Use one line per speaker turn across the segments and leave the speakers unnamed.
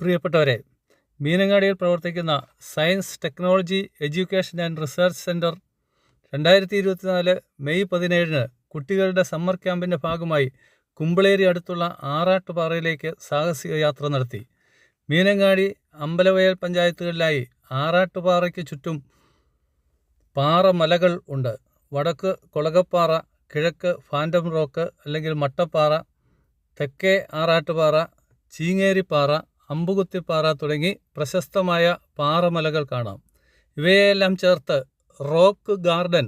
പ്രിയപ്പെട്ടവരെ മീനങ്ങാടിയിൽ പ്രവർത്തിക്കുന്ന science technology education and research centre രണ്ടായിരത്തി ഇരുപത്തിനാല് മെയ് പതിനേഴിന് കുട്ടികളുടെ സമ്മർ ക്യാമ്പിന്റെ ഭാഗമായി കുമ്പളേരി അടുത്തുള്ള ആറാട്ടുപാറയിലേക്ക് സാഹസിക യാത്ര നടത്തി. മീനങ്ങാടി അമ്പലവയൽ പഞ്ചായത്തുകളിലായി ആറാട്ടുപാറയ്ക്ക് ചുറ്റും പാറമലകൾ ഉണ്ട്. വടക്ക് കൊളകപ്പാറ കിഴക്ക് ഫാന്റം റോക്ക് അല്ലെങ്കിൽ മട്ടപ്പാറ തെക്കേ ആറാട്ടുപാറ ചീങ്ങേരിപ്പാറ അമ്പുകുത്തിപ്പാറ തുടങ്ങി പ്രശസ്തമായ പാറമലകൾ കാണാം. ഇവയെല്ലാം ചേർത്ത് റോക്ക് ഗാർഡൻ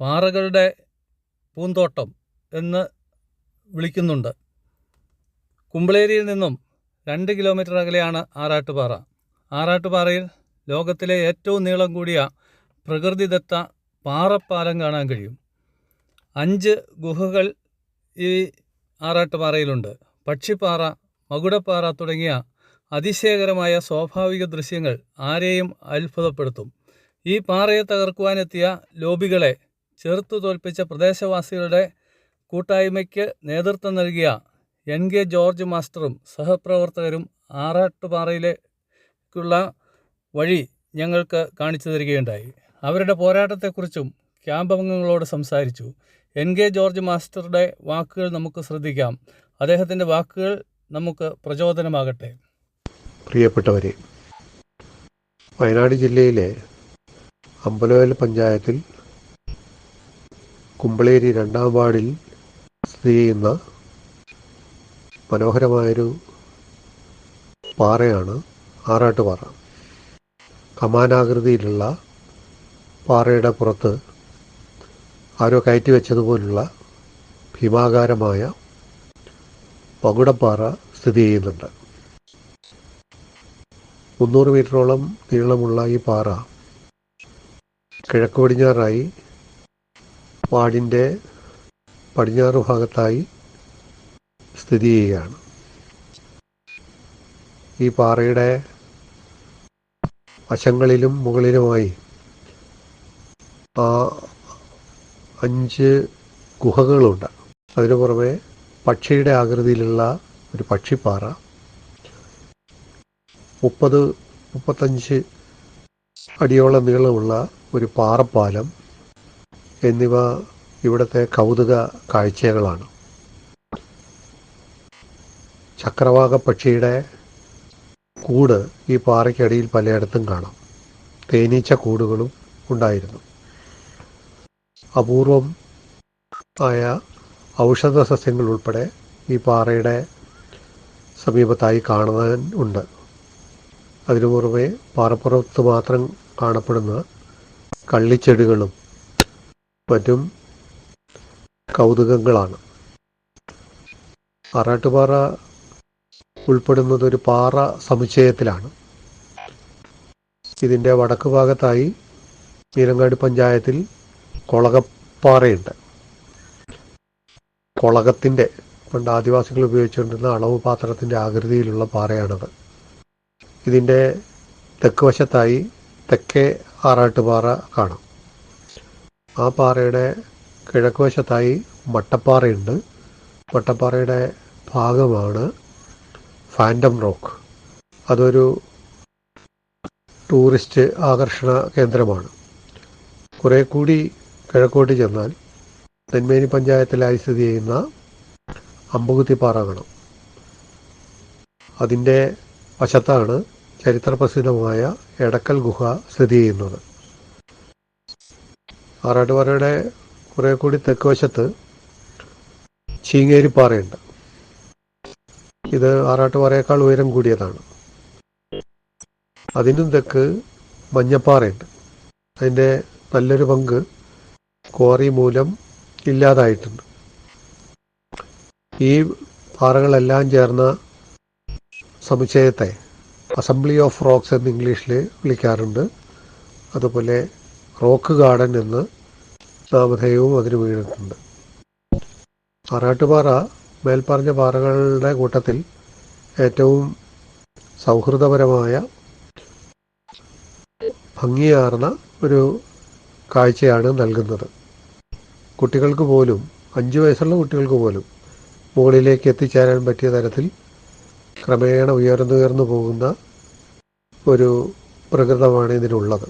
പാറകളുടെ പൂന്തോട്ടം എന്ന് വിളിക്കുന്നുണ്ട്. കുമ്പളേരിയിൽ നിന്നും രണ്ട് കിലോമീറ്റർ അകലെയാണ് ആറാട്ടുപാറ. ആറാട്ടുപാറയിൽ ലോകത്തിലെ ഏറ്റവും നീളം കൂടിയ പ്രകൃതിദത്ത പാറപ്പാലം കാണാൻ കഴിയും. അഞ്ച് ഗുഹകൾ ഈ ആറാട്ടുപാറയിലുണ്ട്. പക്ഷിപ്പാറ മകുടപ്പാറ തുടങ്ങിയ അതിശയകരമായ സ്വാഭാവിക ദൃശ്യങ്ങൾ ആരെയും അത്ഭുതപ്പെടുത്തും. ഈ പാറയെ തകർക്കുവാനെത്തിയ ലോബികളെ ചെറുത്തു തോൽപ്പിച്ച പ്രദേശവാസികളുടെ കൂട്ടായ്മയ്ക്ക് നേതൃത്വം നൽകിയ എൻ. കെ. ജോർജ് മാസ്റ്ററും സഹപ്രവർത്തകരും ആറാട്ടുപാറയിലേക്കുള്ള വഴി ഞങ്ങൾക്ക് കാണിച്ചു തരികയുണ്ടായി. അവരുടെ പോരാട്ടത്തെക്കുറിച്ചും ക്യാമ്പ് അംഗങ്ങളോട് സംസാരിച്ചു. എൻ. കെ. ജോർജ് മാസ്റ്ററുടെ വാക്കുകൾ നമുക്ക് ശ്രദ്ധിക്കാം. അദ്ദേഹത്തിന്റെ വാക്കുകൾ നമുക്ക് പ്രചോദനമാകട്ടെ.
പ്രിയപ്പെട്ടവരെ വയനാട് ജില്ലയിലെ അമ്പലവയൽ പഞ്ചായത്തിൽ കുമ്പളേരി രണ്ടാം വാർഡിൽ സ്ഥിതി ചെയ്യുന്ന മനോഹരമായൊരു പാറയാണ് ആറാട്ടുപാറ. കമാനാകൃതിയിലുള്ള പാറയുടെ പുറത്ത് ആരോ കയറ്റി വെച്ചതുപോലുള്ള ഭീമാകാരമായ പകുടപ്പാറ സ്ഥിതി ചെയ്യുന്നുണ്ട്. മുന്നൂറ് മീറ്ററോളം നീളമുള്ള ഈ പാറ കിഴക്ക് പടിഞ്ഞാറായി വാടിന്റെ പടിഞ്ഞാറ് ഭാഗത്തായി സ്ഥിതി ചെയ്യുകയാണ്. ഈ പാറയുടെ വശങ്ങളിലും മുകളിലുമായി ആ അഞ്ച് ഗുഹകളുണ്ട്. അതിനു പുറമെ പക്ഷിയുടെ ആകൃതിയിലുള്ള ഒരു പക്ഷിപ്പാറ. മുപ്പത് മുപ്പത്തഞ്ച് അടിയോളം നീളമുള്ള ഒരു പാറപ്പാലം എന്നിവ ഇവിടുത്തെ കൗതുക കാഴ്ചകളാണ്. ചക്രവാക പക്ഷിയുടെ കൂട് ഈ പാറയ്ക്കടിയിൽ പലയിടത്തും കാണാം. തേനീച്ച കൂടുകളും ഉണ്ടായിരുന്നു. അപൂർവം ആയ ഔഷധ സസ്യങ്ങൾ ഉൾപ്പെടെ ഈ പാറയുടെ സമീപത്തായി കാണാൻ ഉണ്ട്. അതിനു പുറമെ പാറപ്പുറത്ത് മാത്രം കാണപ്പെടുന്ന കള്ളിച്ചെടികളും മറ്റും കൗതുകങ്ങളാണ്. ആറാട്ടുപാറ ഉൾപ്പെടുന്നത് ഒരു പാറ സമുച്ചയത്തിലാണ്. ഇതിന്റെ വടക്ക് ഭാഗത്തായി മീനങ്ങാടി പഞ്ചായത്തിൽ കൊളകപ്പാറയുണ്ട്. കൊളകത്തിന്റെ പണ്ട് ആദിവാസികൾ ഉപയോഗിച്ചുകൊണ്ടിരുന്ന അളവ് പാത്രത്തിന്റെ ആകൃതിയിലുള്ള പാറയാണത്. ഇതിന്റെ തെക്ക് വശത്തായി തെക്കേ ആറാട്ടുപാറ കാണാം. ആ പാറയുടെ കിഴക്ക് വശത്തായി മട്ടപ്പാറയുണ്ട്. മട്ടപ്പാറയുടെ ഭാഗമാണ് ഫാന്റം റോക്ക്. അതൊരു ടൂറിസ്റ്റ് ആകർഷണ കേന്ദ്രമാണ്. കുറേ കൂടി കിഴക്കോട്ട് ചെന്നാൽ നെന്മേനി പഞ്ചായത്തിലായി സ്ഥിതി ചെയ്യുന്ന അമ്പുകുത്തിപ്പാറ കാണാം അതിന്റെ വശത്താണ് ചരിത്രപ്രസിദ്ധമായ എടക്കൽ ഗുഹ സ്ഥിതി ചെയ്യുന്നത്. ആറാട്ടുപാറയുടെ കുറേ കൂടി തെക്ക് വശത്ത് ചീങ്ങേരിപ്പാറയുണ്ട്. ഇത് ആറാട്ടുപാറയേക്കാൾ ഉയരം കൂടിയതാണ്. അതിനും തെക്ക് മഞ്ഞപ്പാറയുണ്ട്. അതിന്റെ നല്ലൊരു പങ്ക് ക്വാറി മൂലം ഇല്ലാതായിട്ടുണ്ട്. ഈ പാറകളെല്ലാം ചേർന്ന സമുച്ചയത്തെ അസംബ്ലി ഓഫ് റോക്സ് എന്ന് ഇംഗ്ലീഷിൽ വിളിക്കാറുണ്ട്. അതുപോലെ റോക്ക് ഗാർഡൻ എന്ന് നാമധേയവും അതിന് വീണിട്ടുണ്ട്. ആറാട്ടുപാറ മേൽപ്പറഞ്ഞ പാറകളുടെ കൂട്ടത്തിൽ ഏറ്റവും സൗഹൃദപരമായ ഭംഗിയാർന്ന ഒരു കാഴ്ചയാണ് നൽകുന്നത്. കുട്ടികൾക്ക് പോലും അഞ്ച് വയസ്സുള്ള കുട്ടികൾക്ക് പോലും മുകളിലേക്ക് എത്തിച്ചേരാൻ പറ്റിയ തരത്തിൽ ക്രമേണ ഉയർന്നുയർന്നു പോകുന്ന ഒരു പ്രകൃതമാണ് ഇതിനുള്ളത്.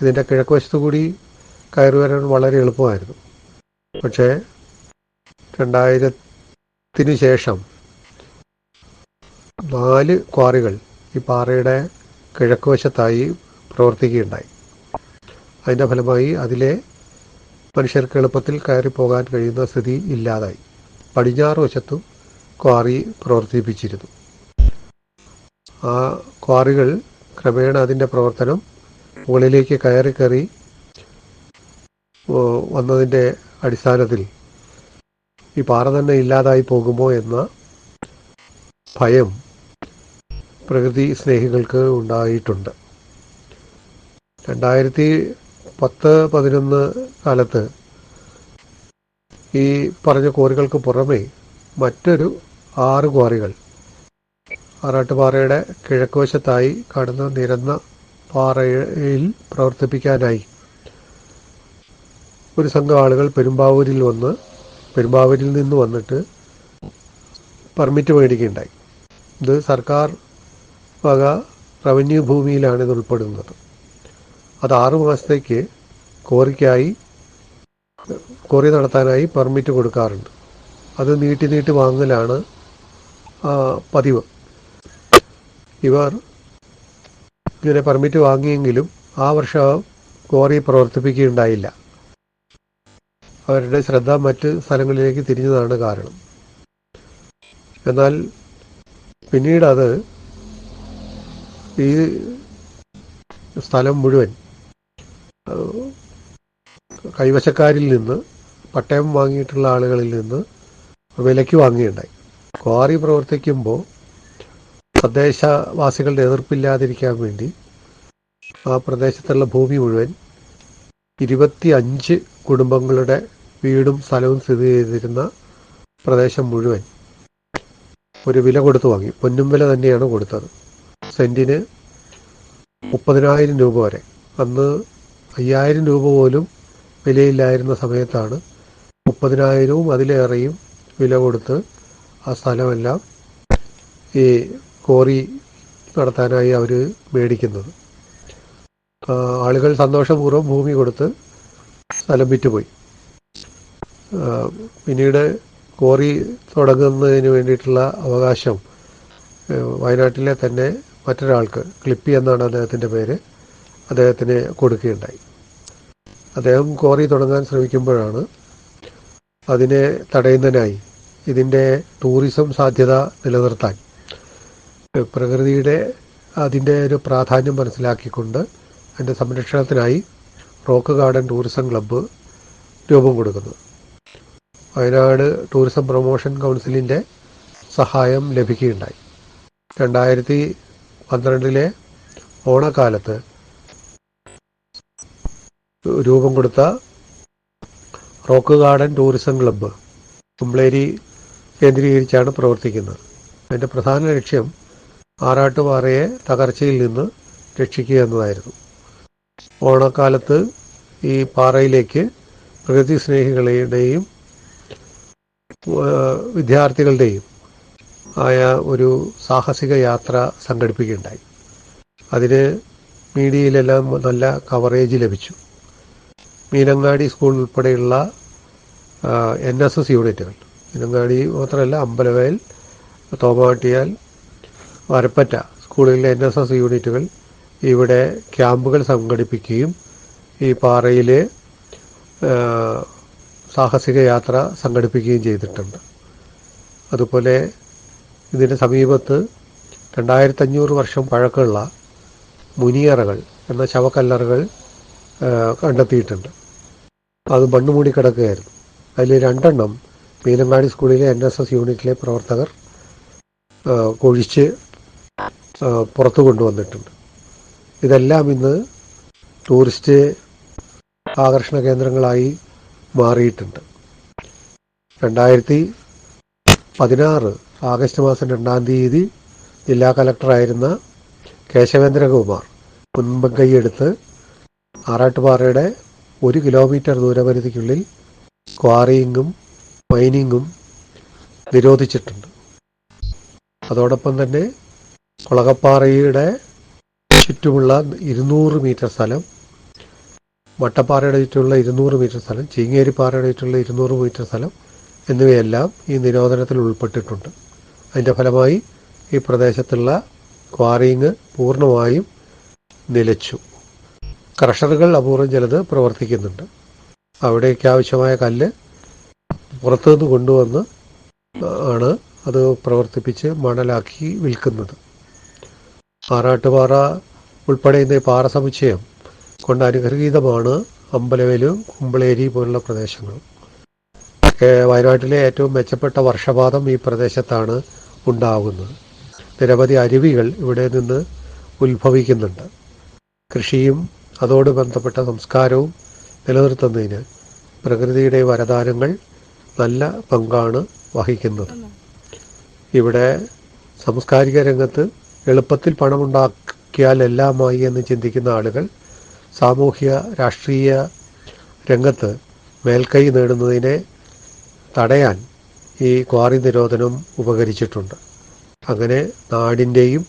ഇതിന്റെ കിഴക്കുവശത്തു കൂടി കയറി വരാൻ വളരെ എളുപ്പമായിരുന്നു. പക്ഷേ രണ്ടായിരത്തിന് ശേഷം നാല് ക്വാറികൾ ഈ പാറയുടെ കിഴക്കുവശത്തായി പ്രവർത്തിക്കുകയുണ്ടായി. അതിന്റെ ഫലമായി അതിലെ മനുഷ്യർക്ക് എളുപ്പത്തിൽ കയറി പോകാൻ കഴിയുന്ന സ്ഥിതി ഇല്ലാതായി. പടിഞ്ഞാറ് വശത്തും ക്വാറി പ്രവർത്തിപ്പിച്ചിരുന്നു. ആ ക്വാറികൾ ക്രമേണ അതിന്റെ പ്രവർത്തനം മുകളിലേക്ക് കയറി കയറി വന്നതിന്റെ അടിസ്ഥാനത്തിൽ ഈ പാറ തന്നെ ഇല്ലാതായി പോകുമോ എന്ന ഭയം പ്രകൃതി സ്നേഹികൾക്ക് ഉണ്ടായിട്ടുണ്ട്. രണ്ടായിരത്തി പത്ത് പതിനൊന്ന് കാലത്ത് ഈ പറഞ്ഞ ക്വാറികൾക്ക് പുറമെ മറ്റൊരു ആറ് ക്വാറികൾ ആറാട്ടുപാറയുടെ കിഴക്കുവശത്തായി കടന്ന് നിരന്ന പാറയിൽ പ്രവർത്തിപ്പിക്കാനായി ഒരു സംഘം ആളുകൾ പെരുമ്പാവൂരിൽ വന്ന് പെരുമ്പാവൂരിൽ നിന്ന് വന്നിട്ട് പെർമിറ്റ് മേടിക്കുകയുണ്ടായി. ഇത് സർക്കാർ വക റവന്യൂ ഭൂമിയിലാണ് ഇത് ഉൾപ്പെടുന്നത്. അത് ആറു മാസത്തേക്ക് കോറിക്കായി കോറി നടത്താനായി പെർമിറ്റ് കൊടുക്കാറുണ്ട്. അത് നീട്ടി നീട്ടി വാങ്ങലാണ് പതിവ്. ഇവർ ഇങ്ങനെ പെർമിറ്റ് വാങ്ങിയെങ്കിലും ആ വർഷം കോറി പ്രവർത്തിപ്പിക്കുകയുണ്ടായില്ല. അവരുടെ ശ്രദ്ധ മറ്റ് സ്ഥലങ്ങളിലേക്ക് തിരിഞ്ഞതാണ് കാരണം. എന്നാൽ പിന്നീട് അത് ഈ സ്ഥലം മുഴുവൻ കൈവശക്കാരിൽ നിന്ന് പട്ടയം വാങ്ങിയിട്ടുള്ള ആളുകളിൽ നിന്ന് വിലയ്ക്ക് വാങ്ങിയുണ്ടായി ക്വാറി പ്രവർത്തിക്കുമ്പോൾ തദ്ദേശവാസികളുടെ എതിർപ്പില്ലാതിരിക്കാൻ വേണ്ടി ആ പ്രദേശത്തുള്ള ഭൂമി മുഴുവൻ ഇരുപത്തി അഞ്ച് കുടുംബങ്ങളുടെ വീടും സ്ഥലവും സ്ഥിതി ചെയ്തിരുന്ന പ്രദേശം മുഴുവൻ ഒരു വില കൊടുത്തു വാങ്ങി. പൊന്നും വില തന്നെയാണ് കൊടുത്തത്. സെന്റിന് മുപ്പതിനായിരം രൂപ വരെ. അന്ന് അയ്യായിരം രൂപ പോലും വിലയില്ലായിരുന്ന സമയത്താണ് മുപ്പതിനായിരവും അതിലേറെയും വില കൊടുത്ത് ആ സ്ഥലമെല്ലാം ഈ കോറി നടത്താനായി അവർ മേടിക്കുന്നത്. ആളുകൾ സന്തോഷപൂർവം ഭൂമി കൊടുത്ത് സ്ഥലം വിറ്റുപോയി. പിന്നീട് കോറി തുടങ്ങുന്നതിന് വേണ്ടിയിട്ടുള്ള അവകാശം വയനാട്ടിലെ തന്നെ മറ്റൊരാൾക്ക് ക്ലിപ്പി എന്നാണ് അദ്ദേഹത്തിന്റെ പേര് അദ്ദേഹത്തിന് കൊടുക്കുകയുണ്ടായി. അദ്ദേഹം ക്വാറി തുടങ്ങാൻ ശ്രമിക്കുമ്പോഴാണ് അതിനെ തടയുന്നതിനായി ഇതിന്റെ ടൂറിസം സാധ്യത നിലനിർത്താൻ പ്രകൃതിയുടെ അതിന്റെ ഒരു പ്രാധാന്യം മനസ്സിലാക്കിക്കൊണ്ട് അതിന്റെ സംരക്ഷണത്തിനായി റോക്ക് ഗാർഡൻ ടൂറിസം ക്ലബ്ബ് രൂപം കൊടുക്കുന്നത് വയനാട് ടൂറിസം പ്രൊമോഷൻ കൗൺസിലിന്റെ സഹായം ലഭിക്കുകയുണ്ടായി. രണ്ടായിരത്തി പന്ത്രണ്ടിലെ ഓണക്കാലത്ത് രൂപം കൊടുത്ത rock garden tourism club Kumbleri കേന്ദ്രീകരിച്ചാണ് പ്രവർത്തിക്കുന്നത്. അതിന്റെ പ്രധാന ലക്ഷ്യം ആറാട്ടുപാറയെ തകർച്ചയിൽ നിന്ന് രക്ഷിക്കുക എന്നതായിരുന്നു. ഓണക്കാലത്ത് ഈ പാറയിലേക്ക് പ്രകൃതി സ്നേഹികളുടെയും വിദ്യാർത്ഥികളുടെയും ആയ ഒരു സാഹസിക യാത്ര സംഘടിപ്പിക്കുകയുണ്ടായി. അതിന് മീഡിയയിലെല്ലാം നല്ല കവറേജ് ലഭിച്ചു. മീനങ്ങാടി സ്കൂൾ ഉൾപ്പെടെയുള്ള എൻ എസ് എസ് യൂണിറ്റുകൾ. മീനങ്ങാടി മാത്രമല്ല അമ്പലവയൽ തോമാട്ടിയാൽ വരപ്പറ്റ സ്കൂളിലെ എൻ എസ് എസ് യൂണിറ്റുകൾ ഇവിടെ ക്യാമ്പുകൾ സംഘടിപ്പിക്കുകയും ഈ പാറയിൽ സാഹസിക യാത്ര സംഘടിപ്പിക്കുകയും ചെയ്തിട്ടുണ്ട്. അതുപോലെ ഇതിന് സമീപത്ത് രണ്ടായിരത്തഞ്ഞൂറ് വർഷം പഴക്കമുള്ള മുനിയറകൾ എന്ന ശവക്കല്ലറുകൾ കണ്ടെത്തിയിട്ടുണ്ട്. അത് മണ്ണ് മൂടി കിടക്കുകയായിരുന്നു. അതിൽ രണ്ടെണ്ണം മീനങ്ങാടി സ്കൂളിലെ എൻ എസ് എസ് യൂണിറ്റിലെ പ്രവർത്തകർ കുഴിച്ച് കൊഴിച്ച് പുറത്തു കൊണ്ടുവന്നിട്ടുണ്ട്. ഇതെല്ലാം ഇന്ന് ടൂറിസ്റ്റ് ആകർഷണ കേന്ദ്രങ്ങളായി മാറിയിട്ടുണ്ട്. രണ്ടായിരത്തി പതിനാറ് ആഗസ്റ്റ് മാസം രണ്ടാം തീയതി ജില്ലാ കലക്ടറായിരുന്ന കേശവേന്ദ്രകുമാർ മുൻപങ്കൈയെടുത്ത് ആറാട്ടുപാറയുടെ ഒരു കിലോമീറ്റർ ദൂരപരിധിക്കുള്ളിൽ ക്വാറിയിങ്ങും മൈനിങ്ങും നിരോധിച്ചിട്ടുണ്ട്. അതോടൊപ്പം തന്നെ കുളകപ്പാറയുടെ ചുറ്റുമുള്ള ഇരുന്നൂറ് മീറ്റർ സ്ഥലം മട്ടപ്പാറയുടെ ചുറ്റുമുള്ള ഇരുന്നൂറ് മീറ്റർ സ്ഥലം ചീങ്ങേരിപ്പാറയുടെ ചുറ്റുള്ള ഇരുന്നൂറ് മീറ്റർ സ്ഥലം എന്നിവയെല്ലാം ഈ നിരോധനത്തിൽ ഉൾപ്പെട്ടിട്ടുണ്ട്. അതിന്റെ ഫലമായി ഈ പ്രദേശത്തുള്ള ക്വാറിങ് പൂർണമായും നിലച്ചു. ക്രഷറുകൾ അപൂർവം ചിലത് പ്രവർത്തിക്കുന്നുണ്ട്. അവിടേക്ക് ആവശ്യമായ കല്ല് പുറത്തുനിന്ന് കൊണ്ടുവന്ന് ആണ് അത് പ്രവർത്തിപ്പിച്ച് മണലാക്കി വിൽക്കുന്നത്. ആറാട്ടുപാറ ഉൾപ്പെടെ ഇന്ന് പാറ സമുച്ചയം കൊണ്ട് അനുഗ്രഹീതമാണ് അമ്പലവേലും കുമ്പളേരി പോലുള്ള പ്രദേശങ്ങൾ. കേ- വയനാട്ടിലെ ഏറ്റവും മെച്ചപ്പെട്ട വർഷപാതം ഈ പ്രദേശത്താണ് ഉണ്ടാകുന്നത്. നിരവധി അരുവികൾ ഇവിടെ നിന്ന് ഉത്ഭവിക്കുന്നുണ്ട്. കൃഷിയും അതോട് ബന്ധപ്പെട്ട സംസ്കാരവും നിലനിർത്തുന്നതിന് പ്രകൃതിയുടെ വരദാനങ്ങൾ നല്ല പങ്കാണ് വഹിക്കുന്നത്. ഇവിടെ സാംസ്കാരിക രംഗത്ത് എളുപ്പത്തിൽ പണമുണ്ടാക്കിയാൽ എല്ലാമായി എന്ന് ചിന്തിക്കുന്ന ആളുകൾ സാമൂഹ്യ രാഷ്ട്രീയ രംഗത്ത് മേൽക്കൈ നേടുന്നതിനെ തടയാൻ ഈ ക്വാറി നിരോധനം ഉപകരിച്ചിട്ടുണ്ട്. അങ്ങനെ നാടിന്റെയും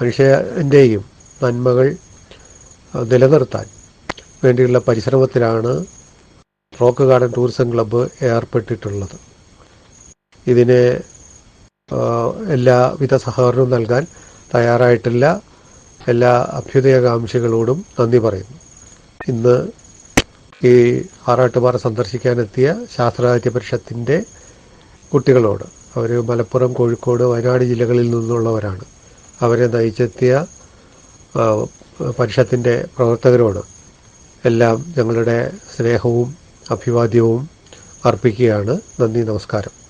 മനുഷ്യന്റെയും നന്മകൾ നിലനിർത്താൻ വേണ്ടിയുള്ള പരിശ്രമത്തിലാണ് റോക്ക് ഗാർഡൻ ടൂറിസം ക്ലബ്ബ് ഏർപ്പെട്ടിട്ടുള്ളത്. ഇതിന് എല്ലാവിധ സഹകരണവും നൽകാൻ തയ്യാറായിട്ടില്ല. എല്ലാ അഭ്യുദയകാംക്ഷികളോടും നന്ദി പറയുന്നു. ഇന്ന് ഈ ആറാട്ടുപാറ സന്ദർശിക്കാനെത്തിയ ശാസ്ത്രാജ്യ പരിഷത്തിന്റെ കുട്ടികളോട് അവർ മലപ്പുറം കോഴിക്കോട് വയനാട് ജില്ലകളിൽ നിന്നുള്ളവരാണ്. അവരെ നയിച്ചെത്തിയ പരിഷത്തിന്റെ പ്രവർത്തകരോട് എല്ലാം ഞങ്ങളുടെ സ്നേഹവും അഭിവാദ്യവും അർപ്പിക്കുകയാണ്. നന്ദി നമസ്കാരം.